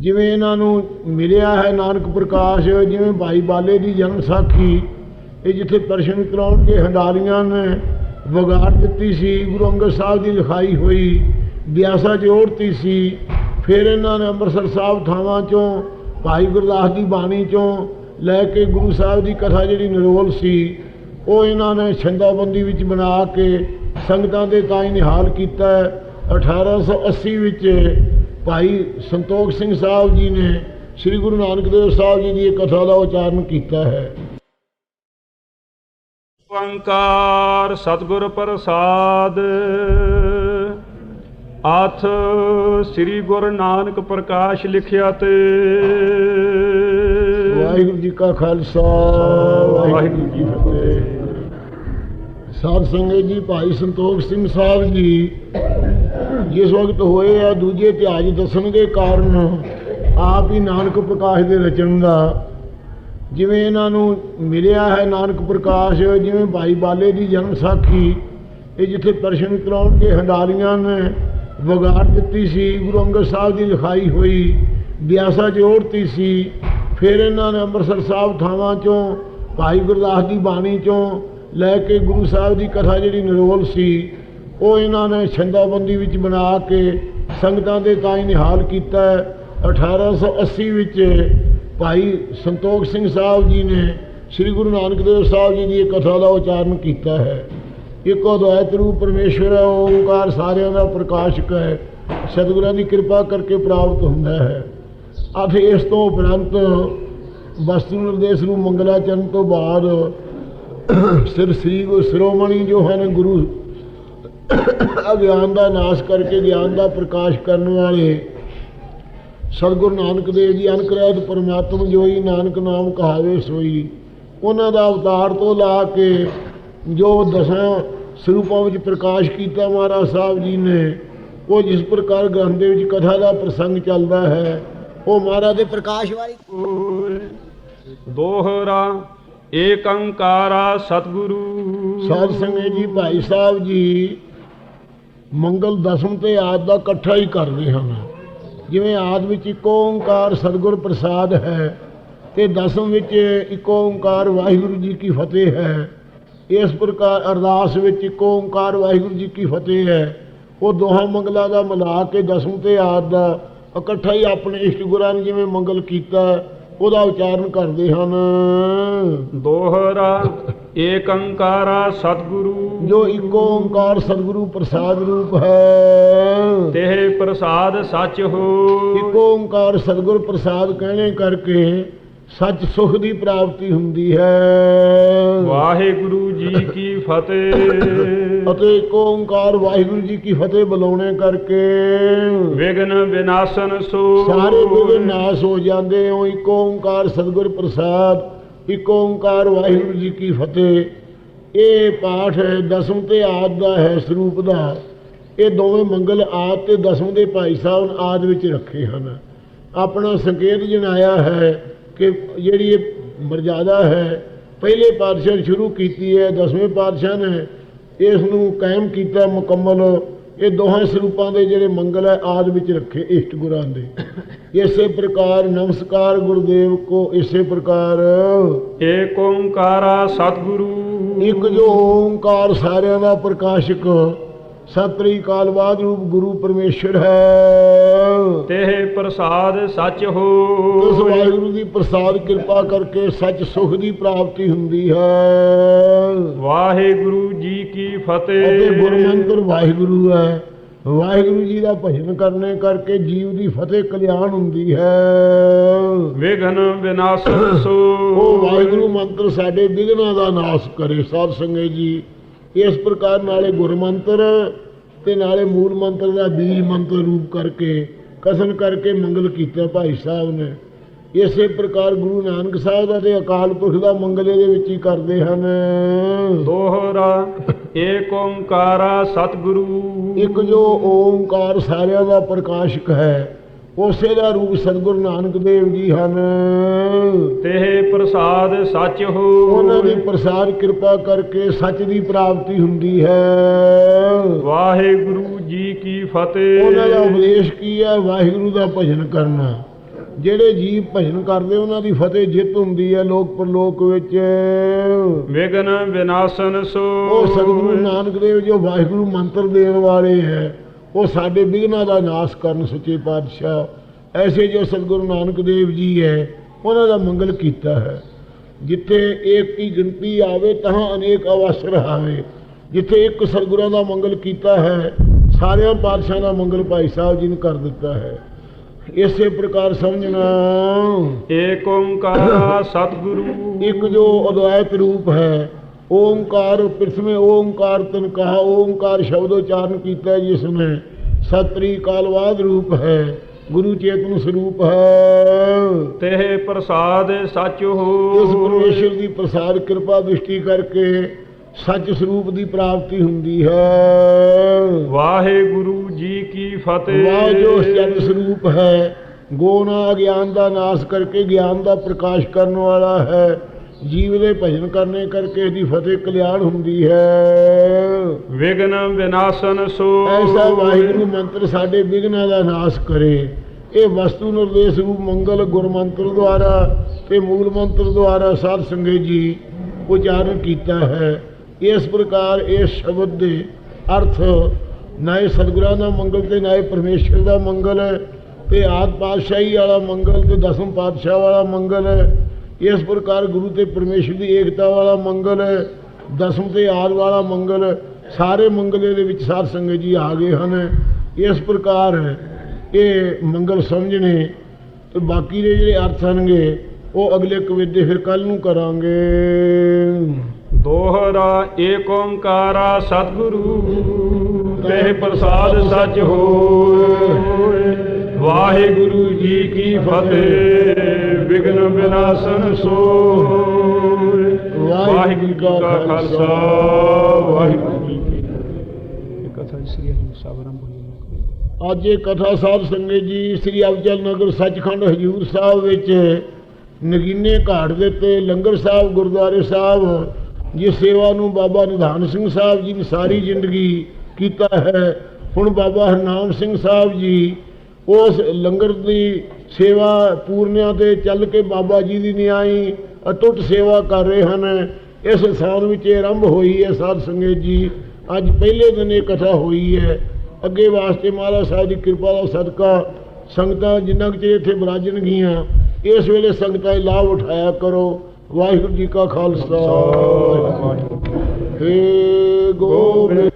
ਜਿਵੇਂ ਇਹਨਾਂ ਨੂੰ ਮਿਲਿਆ ਹੈ ਨਾਨਕ ਪ੍ਰਕਾਸ਼, ਜਿਵੇਂ ਭਾਈ ਬਾਲੇ ਦੀ ਜਨਮ ਸਾਖੀ, ਇਹ ਜਿੱਥੇ ਦਰਸ਼ਨ ਕਰਾਉਣ ਕੇ ਹੰਡਾਰੀਆਂ ਨੇ ਵਿਗਾੜ ਦਿੱਤੀ ਸੀ, ਗੁਰੂ ਅੰਗਦ ਸਾਹਿਬ ਦੀ ਲਿਖਾਈ ਹੋਈ, ਬਿਆਸਾ ਜੋੜਤੀ ਸੀ, ਫਿਰ ਇਹਨਾਂ ਨੇ ਅੰਮ੍ਰਿਤਸਰ ਸਾਹਿਬ ਥਾਵਾਂ ਚੋਂ, ਭਾਈ ਗੁਰਦਾਸ ਦੀ ਬਾਣੀ ਚੋਂ ਲੈ ਕੇ ਗੁਰੂ ਸਾਹਿਬ ਦੀ ਕਥਾ ਜਿਹੜੀ ਨਿਰੋਲ ਸੀ, ਉਹ ਇਹਨਾਂ ਨੇ ਛੰਦਾਬੰਦੀ ਵਿੱਚ ਬਣਾ ਕੇ ਸੰਗਤਾਂ ਦੇ ਤਾਈਂ ਨਿਹਾਲ ਕੀਤਾ ਹੈ। 1880 ਵਿੱਚ ਭਾਈ ਸੰਤੋਖ ਸਿੰਘ ਸਾਹਿਬ ਜੀ ਨੇ ਸ੍ਰੀ ਗੁਰੂ ਨਾਨਕ ਦੇਵ ਸਾਹਿਬ ਜੀ ਦੀ ਇਹ ਕਥਾ ਦਾ ਉਚਾਰਨ ਕੀਤਾ ਹੈ। ਓੰਕਾਰ ਸਤਿਗੁਰ ਪ੍ਰਸਾਦ ਆਥ ਸ੍ਰੀ ਗੁਰੂ ਨਾਨਕ ਪ੍ਰਕਾਸ਼ ਲਿਖਿਆ ਤੇ। ਵਾਹਿਗੁਰੂ ਜੀ ਕਾ ਖਾਲਸਾ ਵਾਹਿਗੁਰੂ ਜੀ ਕੀ ਫਤਿਹ। ਸਾਧ ਸੰਗਤ ਜੀ ਭਾਈ ਸੰਤੋਖ ਸਿੰਘ ਸਾਹਿਬ ਜੀ ਜਿਸ ਵਕਤ ਹੋਏ ਆ, ਦੂਜੇ ਇਤਿਹਾਸ ਦੱਸਣਗੇ ਕਾਰਨ ਆਪ ਹੀ ਨਾਨਕ ਪ੍ਰਕਾਸ਼ ਦੇ ਰਚਨ ਦਾ। ਜਿਵੇਂ ਇਹਨਾਂ ਨੂੰ ਮਿਲਿਆ ਹੈ ਨਾਨਕ ਪ੍ਰਕਾਸ਼, ਜਿਵੇਂ ਭਾਈ ਬਾਲੇ ਦੀ ਜਨਮ ਸਾਖੀ, ਇਹ ਜਿੱਥੇ ਦਰਸ਼ਨ ਕਰਾਉਣ ਕੇ ਹੰਡਾਰੀਆਂ ਨੇ ਵਿਗਾੜ ਦਿੱਤੀ ਸੀ, ਗੁਰੂ ਅੰਗਦ ਸਾਹਿਬ ਦੀ ਲਿਖਾਈ ਹੋਈ, ਬਿਆਸਾ ਜੋੜਤੀ ਸੀ। ਫਿਰ ਇਹਨਾਂ ਨੇ ਅੰਮ੍ਰਿਤਸਰ ਸਾਹਿਬ ਥਾਵਾਂ ਚੋਂ, ਭਾਈ ਗੁਰਦਾਸ ਦੀ ਬਾਣੀ ਚੋਂ ਲੈ ਕੇ ਗੁਰੂ ਸਾਹਿਬ ਦੀ ਕਥਾ ਜਿਹੜੀ ਨਿਰੋਲ ਸੀ ਉਹ ਇਹਨਾਂ ਨੇ ਛੰਦਾਬੰਦੀ ਵਿੱਚ ਬਣਾ ਕੇ ਸੰਗਤਾਂ ਦੇ ਤਾਈਂ ਨਿਹਾਲ ਕੀਤਾ ਹੈ। 1880 ਵਿੱਚ ਭਾਈ ਸੰਤੋਖ ਸਿੰਘ ਸਾਹਿਬ ਜੀ ਨੇ ਸ੍ਰੀ ਗੁਰੂ ਨਾਨਕ ਦੇਵ ਸਾਹਿਬ ਜੀ ਦੀ ਕਥਾ ਦਾ ਉਚਾਰਨ ਕੀਤਾ ਹੈ ਇੱਕੋ ਅਦਵੈਤ ਰੂਪ ਪਰਮੇਸ਼ਵਰ ਹੈ ਓੰਕਾਰ ਸਾਰਿਆਂ ਦਾ ਪ੍ਰਕਾਸ਼ਕ ਹੈ, ਸਤਿਗੁਰਾਂ ਦੀ ਕਿਰਪਾ ਕਰਕੇ ਪ੍ਰਾਪਤ ਹੁੰਦਾ ਹੈ ਅਤੇ ਇਸ ਤੋਂ ਉਪਰੰਤ ਵਸਤੂ ਨਿਰਦੇਸ਼ ਨੂੰ ਮੰਗਲਾਚਰਨ ਤੋਂ ਬਾਅਦ ਸਿਰ ਸ੍ਰੀ ਗੁਰੂ ਸ਼੍ਰੋਮਣੀ ਜੋ ਹਨ ਗੁਰੂ ਅਗਿਆਨ ਦਾ ਨਾਸ਼ ਕਰਕੇ ਗਿਆਨ ਦਾ ਪ੍ਰਕਾਸ਼ ਕਰਨ ਵਾਲੇ ਸਤਿਗੁਰੂ ਨਾਨਕ ਦੇਵ ਜੀ ਅਨਕਰੈਤ ਪਰਮਾਤਮ ਜੋਈ ਨਾਨਕ ਨਾਮ ਕਹਾਵੇ ਸੋਈ ਉਹਨਾਂ ਦਾ ਅਵਤਾਰ ਤੋਂ ਲਾ ਕੇ ਜੋ ਦਸਾਂ ਸਰੂਪਾਂ ਵਿੱਚ ਪ੍ਰਕਾਸ਼ ਕੀਤਾ ਮਹਾਰਾਜ ਸਾਹਿਬ ਜੀ ਨੇ ਉਹ ਜਿਸ ਪ੍ਰਕਾਰ ਗ੍ਰੰਥ ਦੇ ਵਿੱਚ ਕਥਾ ਦਾ ਪ੍ਰਸੰਗ ਚੱਲਦਾ ਹੈ ਉਹ ਮਹਾਰਾਜ ਦੇ ਪ੍ਰਕਾਸ਼ ਵਾਲੀ ਦੋਹਰਾ ਏਕ ਓੰਕਾਰਾ ਸਤਿਗੁਰੂ। ਸਾਧ ਸੰਗਤ ਜੀ ਭਾਈ ਸਾਹਿਬ ਜੀ ਮੰਗਲ ਦਸਮ ਤੇ ਆਦ ਦਾ ਇਕੱਠਾ ਹੀ ਕਰਦੇ ਹਨ ਜਿਵੇਂ ਆਦ ਵਿੱਚ ਇੱਕੋ ਓੰਕਾਰ ਸਤਿਗੁਰ ਪ੍ਰਸਾਦ ਹੈ ਤੇ ਦਸਮ ਵਿੱਚ ਇੱਕੋ ਓੰਕਾਰ ਵਾਹਿਗੁਰੂ ਜੀ ਕੀ ਫਤਿਹ ਹੈ। ਇਸ ਪ੍ਰਕਾਰ ਅਰਦਾਸ ਵਿੱਚ ਇੱਕੋ ਓੰਕਾਰ ਵਾਹਿਗੁਰੂ ਜੀ ਕੀ ਫਤਿਹ ਹੈ। ਉਹ ਦੋਹਾਂ ਮੰਗਲਾਂ ਦਾ ਮਿਲਾ ਕੇ ਦਸਮ ਤੇ ਆਦ ਦਾ ਇਕੱਠਾ ਹੀ ਆਪਣੇ ਇਸ਼ਟ ਗੁਰਾਂ ਨੇ ਜਿਵੇਂ ਮੰਗਲ ਕੀਤਾ ਉਹਦਾ ਉਚਾਰਨ ਕਰਦੇ ਹਨ। ਦੋਹਰਾ ਏਕ ਓੰਕਾਰਾ ਸਤਿਗੁਰੂ। ਜੋ ਇੱਕ ਓੰਕਾਰ ਸਤਿਗੁਰੂ ਪ੍ਰਸਾਦ ਰੂਪ ਹੈ। ਤੇ ਪ੍ਰਸਾਦ ਸੱਚ ਹੋ। ਇੱਕ ਓੰਕਾਰ ਸਤਿਗੁਰ ਪ੍ਰਸਾਦ ਕਹਿਣੇ ਕਰਕੇ ਸੱਚ ਸੁਖ ਦੀ ਪ੍ਰਾਪਤੀ ਹੁੰਦੀ ਹੈ। ਵਾਹਿਗੁਰੂ ਜੀ ਕੀ ਫਤਿਹ। ਅਤੇ ਇੱਕ ਓੰਕਾਰ ਵਾਹਿਗੁਰੂ ਜੀ ਕੀ ਫਤਿਹ ਬੁਲਾਉਣੇ ਕਰਕੇ ਵਿਗਨ ਵਿਨਾਸ਼ਨ ਸੋ। ਸਾਰੇ ਵਿਘਨ ਨਾਸ ਹੋ ਜਾਂਦੇ ਹੋ। ਇੱਕ ਓੰਕਾਰ ਸਤਿਗੁਰ ਪ੍ਰਸਾਦ ਇੱਕ ਓੰਕਾਰ ਵਾਹਿਗੁਰੂ ਜੀ ਕੀ ਫਤਿਹ। ਇਹ ਪਾਠ ਦਸਮ ਤੇ ਆਦ ਦਾ ਹੈ ਸਰੂਪ ਦਾ। ਇਹ ਦੋਵੇਂ ਮੰਗਲ ਆਦ ਤੇ ਦਸਮ ਦੇ ਭਾਈ ਸਾਹਿਬ ਆਦ ਵਿੱਚ ਰੱਖੇ ਹਨ। ਆਪਣਾ ਸੰਕੇਤ ਜਣਾਇਆ ਹੈ ਕਿ ਜਿਹੜੀ ਇਹ ਮਰਜ਼ਾਦਾ ਹੈ ਪਹਿਲੇ ਪਾਤਸ਼ਾਹ ਸ਼ੁਰੂ ਕੀਤੀ ਹੈ ਦਸਵੇਂ ਪਾਤਸ਼ਾਹ ਨੇ ਇਸ ਨੂੰ ਕਾਇਮ ਕੀਤਾ ਮੁਕੰਮਲ। ਇਹ ਦੋਹਾਂ ਸਰੂਪਾਂ ਦੇ ਜਿਹੜੇ ਮੰਗਲ ਹੈ ਆਦ ਵਿੱਚ ਰੱਖੇ ਇਸ਼ਟ ਗੁਰਾਂ ਦੇ। ਇਸੇ ਪ੍ਰਕਾਰ ਨਮਸਕਾਰ ਗੁਰਦੇਵ ਕੋ ਇਸੇ ਪ੍ਰਕਾਰ। ਏਕ ਓੰਕਾਰਾ ਸਤਿਗੁਰੂ। ਇੱਕ ਜੋ ਓੰਕਾਰ ਸਾਰਿਆਂ ਦਾ ਪ੍ਰਕਾਸ਼ਕ ਸਤਰੀ ਕਾਲਵਾਦ ਰੂਪ ਗੁਰੂ ਪਰਮੇਸ਼ਰ ਹੈ। ਤੇ ਪ੍ਰਸਾਦ ਸੱਚ ਉਸ ਹੋ ਵਾਹਿਗੁਰੂ ਦੀ ਪ੍ਰਸਾਦ ਕਿਰਪਾ ਕਰਕੇ ਸੱਚ ਸੁਖ ਦੀ ਪ੍ਰਾਪਤੀ ਹੁੰਦੀ ਹੈ। ਵਾਹਿਗੁਰੂ ਜੀ ਕੀ ਅਤੇ ਫਤਿਹ ਗੁਰਮੰਤਰ ਵਾਹਿਗੁਰੂ ਹੈ। ਵਾਹਿਗੁਰੂ ਜੀ ਦਾ ਭਜਨ ਕਰਨੇ ਕਰਕੇ ਜੀਵ ਦੀ ਫਤਿਹ ਕਲਿਆਣ ਹੁੰਦੀ ਹੈ। ਵਿਗਨ ਵਿਨਾਸ਼ਨ ਸੋ ਉਹ ਵਾਹਿਗੁਰੂ ਮੰਤਰ ਸਾਡੇ ਵਿਘਨਾਂ ਦਾ ਨਾਸ਼ ਕਰੇ ਸਾਧ ਸੰਗਤ ਜੀ। ਇਸ ਪ੍ਰਕਾਰ ਨਾਲੇ ਗੁਰਮੰਤਰ ਤੇ ਨਾਲੇ ਮੂਲ ਮੰਤਰ ਦਾ ਬੀਜ ਮੰਤਰ ਰੂਪ ਕਰਕੇ ਕਥਨ ਕਰਕੇ ਮੰਗਲ ਕੀਤਾ ਭਾਈ ਸਾਹਿਬ ਨੇ। ਇਸੇ ਪ੍ਰਕਾਰ ਗੁਰੂ ਨਾਨਕ ਸਾਹਿਬ ਦਾ ਤੇ ਅਕਾਲ ਪੁਰਖ ਦਾ ਮੰਗਲ ਇਹਦੇ ਵਿੱਚ ਹੀ ਕਰਦੇ ਹਨ। ਦੋਹਰਾ ਏਕ ਓੰਕਾਰਾ ਸਤਿਗੁਰੂ। ਇੱਕ ਜੋ ਓੰਕਾਰ ਸਾਰਿਆਂ ਦਾ ਪ੍ਰਕਾਸ਼ਕ ਹੈ। ਉਸੇ ਦਾ ਰੂਪ ਸਤਿਗੁਰੂ ਨਾਨਕ ਦੇਵ ਜੀ ਹਨ। ਤੇ ਪ੍ਰਸਾਦ ਸੱਚ ਹੋ। ਉਹਨਾਂ ਦੀ ਪ੍ਰਸਾਦ ਕਿਰਪਾ ਕਰਕੇ ਸੱਚ ਦੀ ਪ੍ਰਾਪਤੀ ਹੁੰਦੀ ਹੈ। ਵਾਹਿਗੁਰੂ ਜੀ ਕੀ ਉਹਨਾਂ ਦਾ ਫਤਿਹ ਉਪਦੇਸ਼ ਕੀ ਹੈ? ਵਾਹਿਗੁਰੂ ਦਾ ਭਜਨ ਕਰਨਾ। ਜਿਹੜੇ ਜੀਵ ਭਜਨ ਕਰਦੇ ਉਹਨਾਂ ਦੀ ਫਤਿਹ ਜਿੱਤ ਹੁੰਦੀ ਹੈ ਲੋਕ ਪਰਲੋਕ ਵਿੱਚ। ਵਿਗਨ ਵਿਨਾਸ਼ਨ ਸੋ। ਉਹ ਸਤਿਗੁਰੂ ਨਾਨਕ ਦੇਵ ਜੋ ਵਾਹਿਗੁਰੂ ਮੰਤਰ ਦੇਣ ਵਾਲੇ ਹੈ। ਉਹ ਸਾਡੇ ਵਿਘਨਾਂ ਦਾ ਨਾਸ਼ ਕਰਨ ਸੱਚੇ ਪਾਤਸ਼ਾਹ। ਐਸੇ ਜੋ ਸਤਿਗੁਰੂ ਨਾਨਕ ਦੇਵ ਜੀ ਹੈ ਉਹਨਾਂ ਦਾ ਮੰਗਲ ਕੀਤਾ ਹੈ। ਜਿੱਥੇ ਏਕ ਦੀ ਗਿਣਤੀ ਆਵੇ ਤਹਾਂ ਅਨੇਕ ਅਵਸਰ ਆਵੇ। ਜਿੱਥੇ ਇੱਕ ਸਤਿਗੁਰਾਂ ਦਾ ਮੰਗਲ ਕੀਤਾ ਹੈ ਸਾਰਿਆਂ ਪਾਤਸ਼ਾਹਾਂ ਦਾ ਮੰਗਲ ਭਾਈ ਸਾਹਿਬ ਜੀ ਨੇ ਕਰ ਦਿੱਤਾ ਹੈ। ਇਸੇ ਪ੍ਰਕਾਰ ਸਮਝਣਾ। ਏਕ ਓੰਕਾਰ ਸਤਿਗੁਰੂ। ਇੱਕ ਜੋ ਅਦਵੈਤ ਰੂਪ ਹੈ ਓੰਕਾਰ ਪ੍ਰਥਮੇ ਓੰਕਾਰ ਤਨ ਕਹਾ ਓੰਕਾਰ ਸ਼ਬਦ ਉਚਾਰਨ ਕੀਤਾ ਜਿਸ ਨੇ। ਸਤਰੀ ਕਾਲਵਾਦ ਰੂਪ ਹੈ ਗੁਰੂ ਚੇਤਨ ਸਰੂਪ ਹੈ। ਤੇ ਪ੍ਰਸਾਦ ਸਚ ਹੋ। ਇਸ ਪਰਮੇਸ਼ਰ ਦੀ ਪ੍ਰਸਾਦ ਕਿਰਪਾ ਦ੍ਰਿਸ਼ਟੀ ਕਰਕੇ ਸੱਚ ਸਰੂਪ ਦੀ ਪ੍ਰਾਪਤੀ ਹੁੰਦੀ ਹੈ। ਵਾਹਿਗੁਰੂ ਜੀ ਕੀ ਫਤਿਹ। ਵਾਹ ਜੋ ਸੱਚ ਸਰੂਪ ਹੈ ਗੋਨਾ ਗਿਆਨ ਦਾ ਨਾਸ਼ ਕਰਕੇ ਗਿਆਨ ਦਾ ਪ੍ਰਕਾਸ਼ ਕਰਨ ਵਾਲਾ ਹੈ। ਜੀਵ ਦੇ ਭਜਨ ਕਰਨੇ ਕਰਕੇ ਇਹਦੀ ਫਤਿਹ ਕਲਿਆਣ ਹੁੰਦੀ ਹੈ। ਵਿਗਨ ਵਿਨਾਸ਼ਨ ਸੋ ਐਸਾ ਵਾਹਿਗੁਰੂ ਮੰਤਰ ਸਾਡੇ ਵਿਘਨਾਂ ਦਾ ਨਾਸ਼ ਕਰੇ। ਇਹ ਵਸਤੂ ਨਿਰਦੇਸ਼ ਰੂਪ ਮੰਗਲ ਗੁਰਮੰਤਰ ਦੁਆਰਾ ਤੇ ਮੂਲ ਮੰਤਰ ਦੁਆਰਾ ਸਾਧ ਸੰਗਤ ਜੀ ਉਚਾਰਨ ਕੀਤਾ ਹੈ। ਇਸ ਪ੍ਰਕਾਰ ਇਸ ਸ਼ਬਦ ਦੇ ਅਰਥ ਨਾਏ ਸਤਿਗੁਰਾਂ ਦਾ ਮੰਗਲ ਤੇ ਨਾਏ ਪਰਮੇਸ਼ਰ ਦਾ ਮੰਗਲ ਹੈ ਤੇ ਆਦ ਪਾਤਸ਼ਾਹੀ ਵਾਲਾ ਮੰਗਲ ਤੇ ਦਸਮ ਪਾਤਸ਼ਾਹ ਵਾਲਾ ਮੰਗਲ ਹੈ ਇਸ ਪ੍ਰਕਾਰ ਗੁਰੂ ਤੇ ਪਰਮੇਸ਼ਰ ਦੀ ਏਕਤਾ ਵਾਲਾ ਮੰਗਲ, ਦਸਮ ਤੇ ਆਦ ਵਾਲਾ ਮੰਗਲ, ਸਾਰੇ ਮੰਗਲੇ ਦੇ ਵਿੱਚ ਸਾਧ ਸੰਗਤ ਜੀ ਆ ਗਏ ਹਨ। ਇਸ ਪ੍ਰਕਾਰ ਇਹ ਮੰਗਲ ਸਮਝਣੇ ਤੇ ਬਾਕੀ ਦੇ ਜਿਹੜੇ ਅਰਥ ਹਨਗੇ ਉਹ ਅਗਲੇ ਕਵੇਦੇ ਫਿਰ ਕੱਲ ਨੂੰ ਕਰਾਂਗੇ। ਦੋਹਰਾ ਏਕ ਓੰਕਾਰਾ ਸਤਿਗੁਰੂ ਤੇ ਪ੍ਰਸਾਦ ਸੱਚ ਹੋਏ ਵਾਹਿਗੁਰੂ ਜੀ ਕੀ ਫਤਿਹ। ਵਿਗਨ ਵਿਨਾਸ਼ਨ ਸੋਏ। ਵਾਹਿਗੁਰੂ ਜੀ ਕਾ ਖਾਲਸਾ ਵਾਹਿਗੁਰੂ ਜੀ ਕੀ ਫਤਿਹ। ਇਹ ਕਥਾ ਸ੍ਰੀ ਹਰਿ ਸਾਹਿਬ ਆਰੰਭ ਹੋਈ ਹੈ ਅੱਜ ਇਹ ਕਥਾ ਸਾਹਿਬ ਸੰਗਤ ਜੀ ਸ੍ਰੀ ਅਬਚਲ ਨਗਰ ਸੱਚਖੰਡ ਹਜੂਰ ਸਾਹਿਬ ਵਿੱਚ ਨਗੀਨੇ ਘਾਟ ਦੇ ਤੇ ਲੰਗਰ ਸਾਹਿਬ ਗੁਰਦੁਆਰੇ ਸਾਹਿਬ ਜਿਸ ਸੇਵਾ ਨੂੰ ਬਾਬਾ ਨਿਧਾਨ ਸਿੰਘ ਸਾਹਿਬ ਜੀ ਨੇ ਸਾਰੀ ਜ਼ਿੰਦਗੀ ਕੀਤਾ ਹੈ। ਹੁਣ ਬਾਬਾ ਹਰਨਾਮ ਸਿੰਘ ਸਾਹਿਬ ਜੀ ਉਸ ਲੰਗਰ ਦੀ ਸੇਵਾ ਪੂਰਨਿਆਂ ਤੇ ਚੱਲ ਕੇ ਬਾਬਾ ਜੀ ਦੀ ਨਿਆਈ ਅਟੁੱਟ ਸੇਵਾ ਕਰ ਰਹੇ ਹਨ। ਇਸ ਸਥਾਨ ਵਿੱਚ ਇਹ ਆਰੰਭ ਹੋਈ ਹੈ ਸਾਧ ਸੰਗਤ ਜੀ। ਅੱਜ ਪਹਿਲੇ ਦਿਨ ਇਹ ਕਥਾ ਹੋਈ ਹੈ। ਅੱਗੇ ਵਾਸਤੇ ਮਹਾਰਾਜ ਸਾਹਿਬ ਦੀ ਕਿਰਪਾ ਦਾ ਸਦਕਾ ਸੰਗਤਾਂ ਜਿੰਨਾ ਕੁ ਇੱਥੇ ਬਰਾਜਣ ਗਈਆਂ ਇਸ ਵੇਲੇ ਸੰਗਤਾਂ ਇਹ ਲਾਭ ਉਠਾਇਆ ਕਰੋ। ਵਾਹਿਗੁਰੂ ਜੀ ਕਾ ਖਾਲਸਾ। ਹੇ ਗੋਬਿੰਦ